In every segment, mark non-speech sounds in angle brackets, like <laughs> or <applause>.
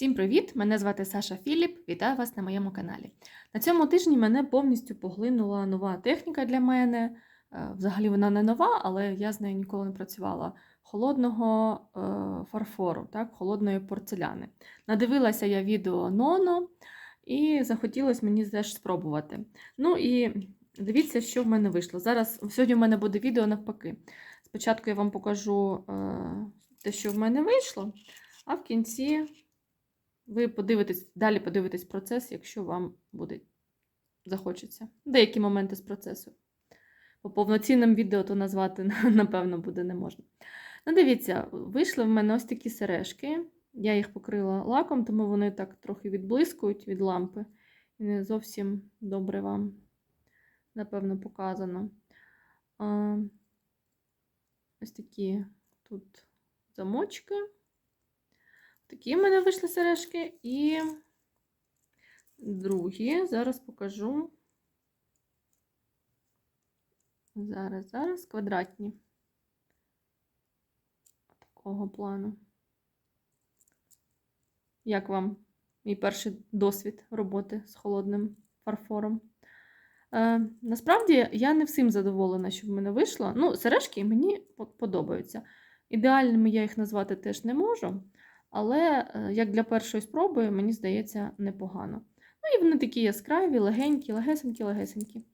Всім привіт! Мене звати Саша Філіп. Вітаю вас на моєму каналі. На цьому тижні мене повністю поглинула нова техніка для мене. Е, Взагалі вона не нова, але я з нею ніколи не працювала. Холодного е, фарфору, так, холодної порцеляни. Надивилася я відео Ноно і захотілося мені теж спробувати. Ну і дивіться, що в мене вийшло. Зараз сьогодні в мене буде відео навпаки. Спочатку я вам покажу е, те, що в мене вийшло, а в кінці ви подивитесь, далі подивитесь процес, якщо вам буде захочеться. Деякі моменти з процесу. Бо повноцінним відео то назвати, <laughs> напевно, буде не можна. Ну, дивіться, вийшли в мене ось такі сережки. Я їх покрила лаком, тому вони так трохи відблискують від лампи. І не зовсім добре вам, напевно, показано. Ось такі тут замочки. Такі в мене вийшли сережки. І другі, зараз покажу. Зараз, зараз квадратні. Такого плану. Як вам мій перший досвід роботи з холодним фарфором? Е, насправді я не всім задоволена, що в мене вийшло. Ну, сережки мені подобаються. Ідеальними я їх назвати теж не можу. Але е, як для першої спроби, мені здається, непогано. Ну і вони такі яскраві, легенькі, легесенькі, легесенькі.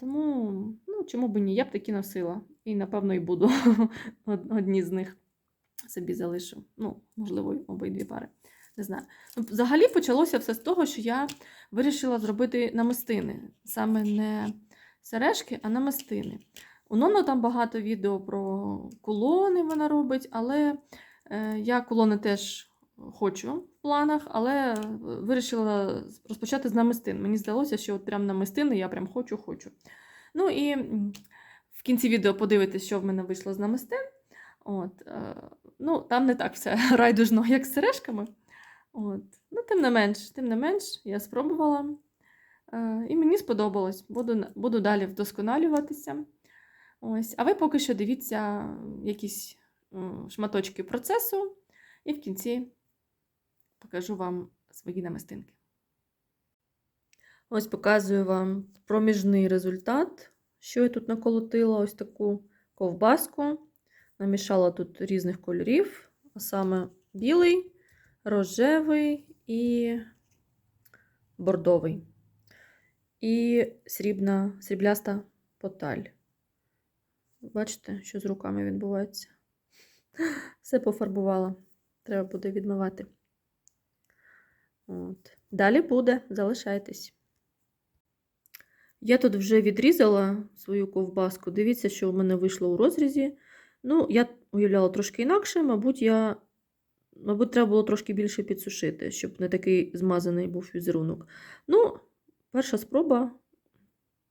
Тому, ну, чому б ні, я б такі носила. І, напевно, і буду <laughs> одні з них собі залишу. Ну, можливо, обидві пари. Не знаю. Ну, Взагалі почалося все з того, що я вирішила зробити намистини. Саме не сережки, а намистини. У Ноно там багато відео про кулони вона робить, але е, я кулони теж хочу в планах, але вирішила розпочати з намистин. Мені здалося, що от прям намистини я прям хочу-хочу. Ну і в кінці відео подивитись, що в мене вийшло з намистин. От, е, ну, Там не так все <laughs> райдужно, як з сережками. От. Ну, Тим не менш, тим не менш, я спробувала. Е, і мені сподобалось. Буду буду далі вдосконалюватися. Ось. А ви поки що дивіться якісь шматочки процесу, і в кінці покажу вам свої намистинки. Ось показую вам проміжний результат, що я тут наколотила ось таку ковбаску. Намішала тут різних кольорів, а саме білий, рожевий і бордовий. І срібна, срібляста поталь. Бачите, що з руками відбувається? Все пофарбувала. Треба буде відмивати. От. Далі буде, залишайтесь. Я тут вже відрізала свою ковбаску. Дивіться, що в мене вийшло у розрізі. Ну, я уявляла трошки інакше, мабуть, я, мабуть, треба було трошки більше підсушити, щоб не такий змазаний був візерунок. Ну, перша спроба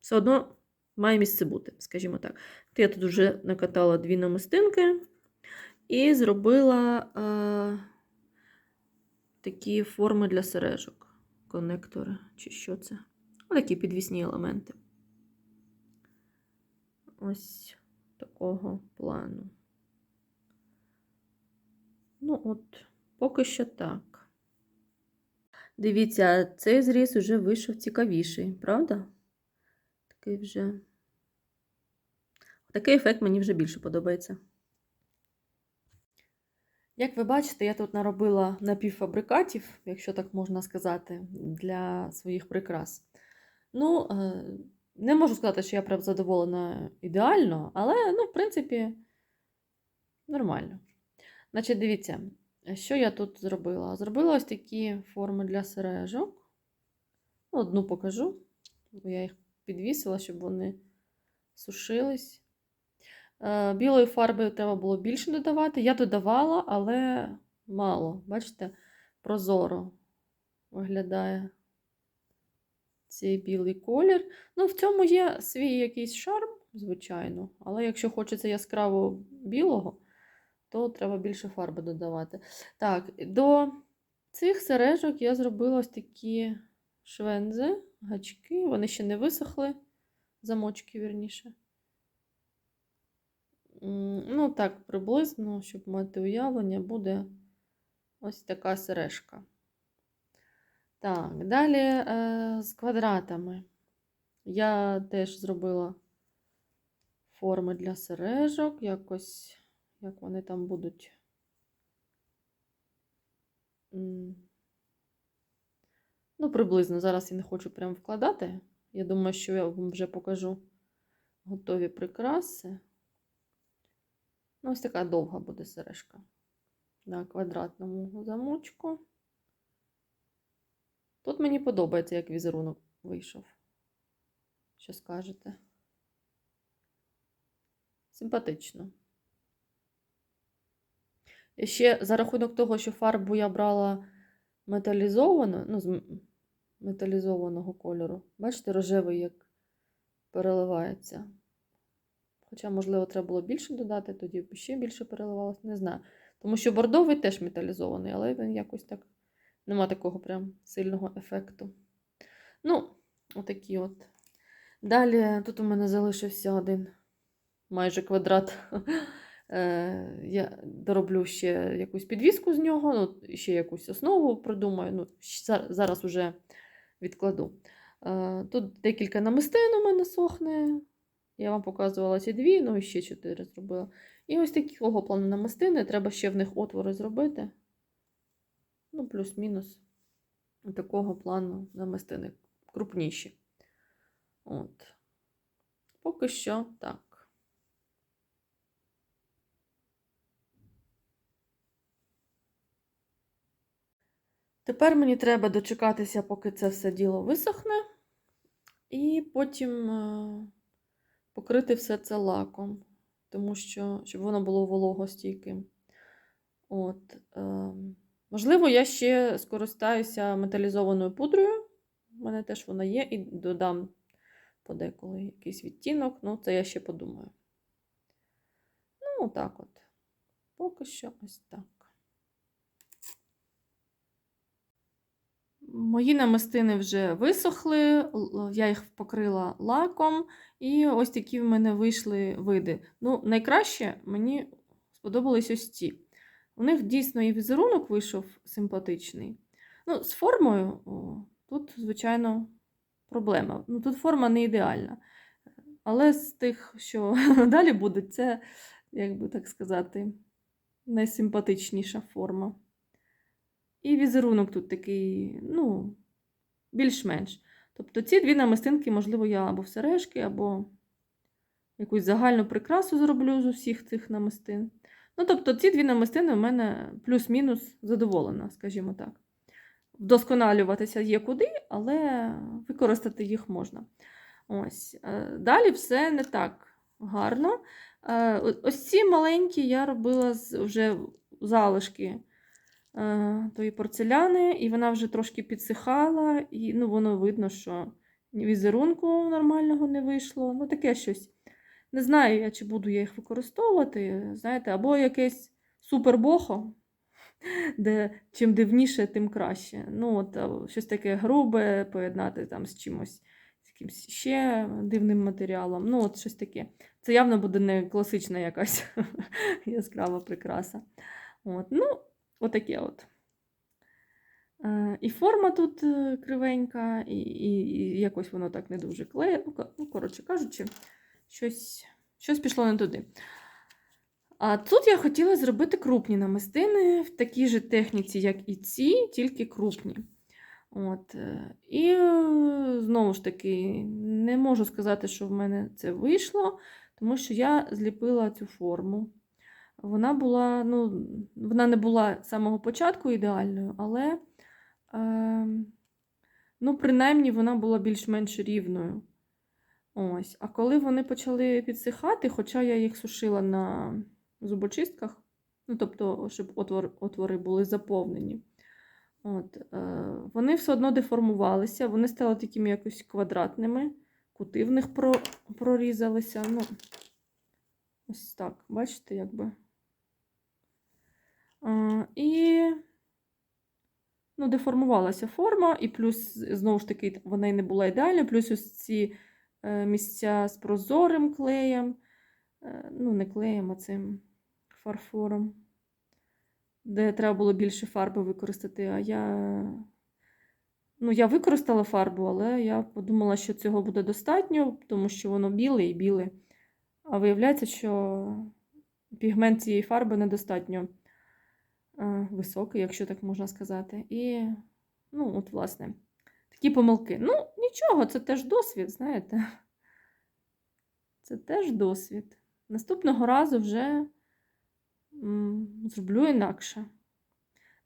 все одно має місце бути, скажімо так. Я тут вже накатала дві намистинки і зробила. А такі форми для сережок, конектори, чи що це? Такі підвісні елементи. Ось такого плану. Ну, от, поки що так. Дивіться, цей зріз вже вийшов цікавіший, правда? Такий вже. Такий ефект мені вже більше подобається. Як ви бачите, я тут наробила напівфабрикатів, якщо так можна сказати, для своїх прикрас. Ну, е, не можу сказати, що я прям задоволена ідеально, але, ну, в принципі, нормально. Значить, дивіться, що я тут зробила? Зробила ось такі форми для сережок. Одну покажу, я їх підвісила, щоб вони сушились. Е, білої фарби треба було більше додавати. Я додавала, але мало. Бачите, прозоро виглядає цей білий колір. Ну, в цьому є свій якийсь шарм, звичайно. Але якщо хочеться яскраво білого, то треба більше фарби додавати. Так, до цих сережок я зробила ось такі швензи, гачки, вони ще не висохли, замочки, вірніше. Ну, так, приблизно, щоб мати уявлення, буде ось така сережка. Так, далі е, з квадратами. Я теж зробила форми для сережок, якось, як вони там будуть. Ну, приблизно. Зараз я не хочу прям вкладати. Я думаю, що я вам вже покажу готові прикраси. Ну, ось така довга буде сережка на квадратному замочку. Тут мені подобається, як візерунок вийшов. Що скажете? Симпатично. І ще за рахунок того, що фарбу я брала металізовану, ну, з металізованого кольору. Бачите, рожевий як переливається. Хоча, можливо, треба було більше додати, тоді б ще більше переливалося, не знаю. Тому що бордовий теж металізований, але він якось так нема такого прям сильного ефекту. Ну, отакі от. Далі тут у мене залишився один майже квадрат. <laughs> Е, Я дороблю ще якусь підвіску з нього, ну, ще якусь основу придумаю. Ну, зараз уже відкладу. Е, Тут декілька намистин у мене сохне. Я вам показувала ці дві, ну і ще чотири зробила. І ось такого плану намистини. Треба ще в них отвори зробити. Ну, плюс-мінус. Такого плану намистини крупніші. От. Поки що так. Тепер мені треба дочекатися, поки це все діло висохне, і потім е, покрити все це лаком, тому що щоб воно було вологостійким. От, е, можливо, я ще скористаюся металізованою пудрою. У мене теж вона є, і додам подеколи якийсь відтінок. Ну, це я ще подумаю. Ну, отак от. Поки що ось так. Мої намистини вже висохли, я їх покрила лаком, і ось такі в мене вийшли види. Ну, найкраще мені сподобались ось ці. У них дійсно і візерунок вийшов симпатичний. Ну, з формою о, тут, звичайно, проблема. Ну, тут форма не ідеальна. Але з тих, що <laughs> далі будуть, це, як би так сказати, найсимпатичніша форма. І візерунок тут такий, ну, більш-менш. Тобто ці дві намистинки, можливо, я або в сережки, або якусь загальну прикрасу зроблю з усіх цих намистин. Ну, тобто, ці дві намистини в мене плюс-мінус задоволена, скажімо так. Вдосконалюватися є куди, але використати їх можна. Ось. е, Далі все не так гарно. Е, Ось ці маленькі я робила з вже залишки тої порцеляни, і вона вже трошки підсихала, і ну, воно видно, що візерунку нормального не вийшло. Ну, таке щось. Не знаю, я, чи буду я їх використовувати, знаєте, або якесь супербохо, де чим дивніше, тим краще. Ну, от, щось таке грубе, поєднати там з чимось, з якимось ще дивним матеріалом. Ну, от щось таке. Це явно буде не класична якась <laughs> яскрава прикраса. От, ну, отаке от. І форма тут е, кривенька, і, і, і якось воно так не дуже клеє. Ну, ну, коротше кажучи, щось, щось пішло не туди. А тут я хотіла зробити крупні намистини в такій же техніці, як і ці, тільки крупні. От. е, І е, знову ж таки, не можу сказати, що в мене це вийшло, тому що я зліпила цю форму. Вона була, ну, вона не була з самого початку ідеальною, але, е, ну, принаймні, вона була більш-менш рівною. Ось. А коли вони почали підсихати, хоча я їх сушила на зубочистках, ну, тобто, щоб отвор, отвори були заповнені, от, е, вони все одно деформувалися, вони стали такими якось квадратними, кути в них про, прорізалися. Ну, ось так, бачите, якби. Е, і ну, деформувалася форма, і плюс, знову ж таки, вона й не була ідеальна, плюс ось ці е, місця з прозорим клеєм, е, ну, не клеєм, а цим фарфором. де треба було більше фарби використати, а я. Ну, я використала фарбу, але я подумала, що цього буде достатньо, тому що воно біле і біле. А виявляється, що пігмент цієї фарби недостатньо високий, якщо так можна сказати. І, ну, от, власне, такі помилки. Ну, нічого, це теж досвід, знаєте. Це теж досвід. Наступного разу вже зроблю інакше.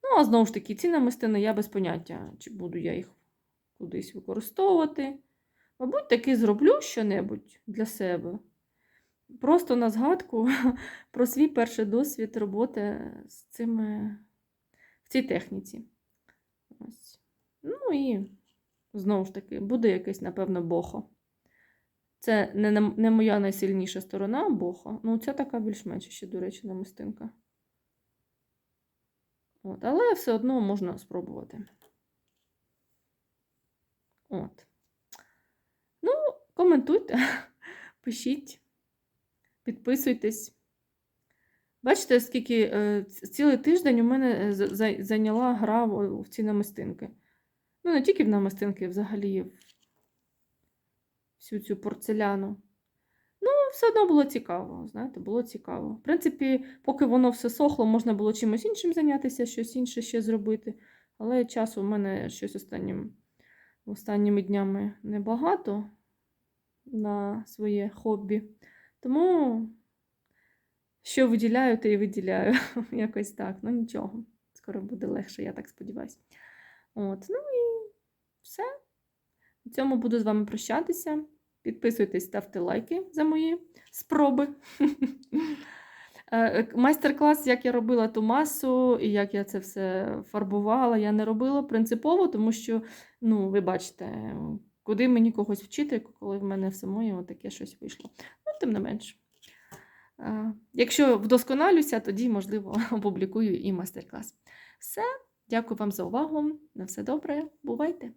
Ну, а знову ж таки, ці намистини я без поняття, чи буду я їх кудись використовувати. Мабуть, таки зроблю щонебудь для себе. Просто на згадку <laughs> про свій перший досвід роботи з цими в цій техніці. Ось. Ну і знову ж таки, буде якесь, напевно, бохо. Це не, не моя найсильніша сторона бохо. Ну, ця така більш-менш ще, до речі, намистинка. От, але все одно можна спробувати. От. Ну, коментуйте, <laughs> пишіть, підписуйтесь. Бачите, скільки е, цілий тиждень у мене е, за- за- зайняла гра в, ці намистинки. Ну, не тільки в намистинки, взагалі всю цю порцеляну. Ну, все одно було цікаво, знаєте, було цікаво. В принципі, поки воно все сохло, можна було чимось іншим зайнятися, щось інше ще зробити. Але часу в мене щось останнім, останніми днями небагато на своє хобі. Тому що виділяю, те і виділяю. <laughs> Якось так. Ну нічого. Скоро буде легше, я так сподіваюся. От, ну і все. На цьому буду з вами прощатися. Підписуйтесь, ставте лайки за мої спроби. <laughs> Е, Майстер-клас, як я робила ту масу і як я це все фарбувала, я не робила принципово, тому що, ну, ви бачите, куди мені когось вчити, коли в мене в самої таке щось вийшло. Тим не менш. Е, Якщо вдосконалюся, тоді, можливо, <laughs> опублікую і майстер-клас. Все, дякую вам за увагу. На все добре, бувайте!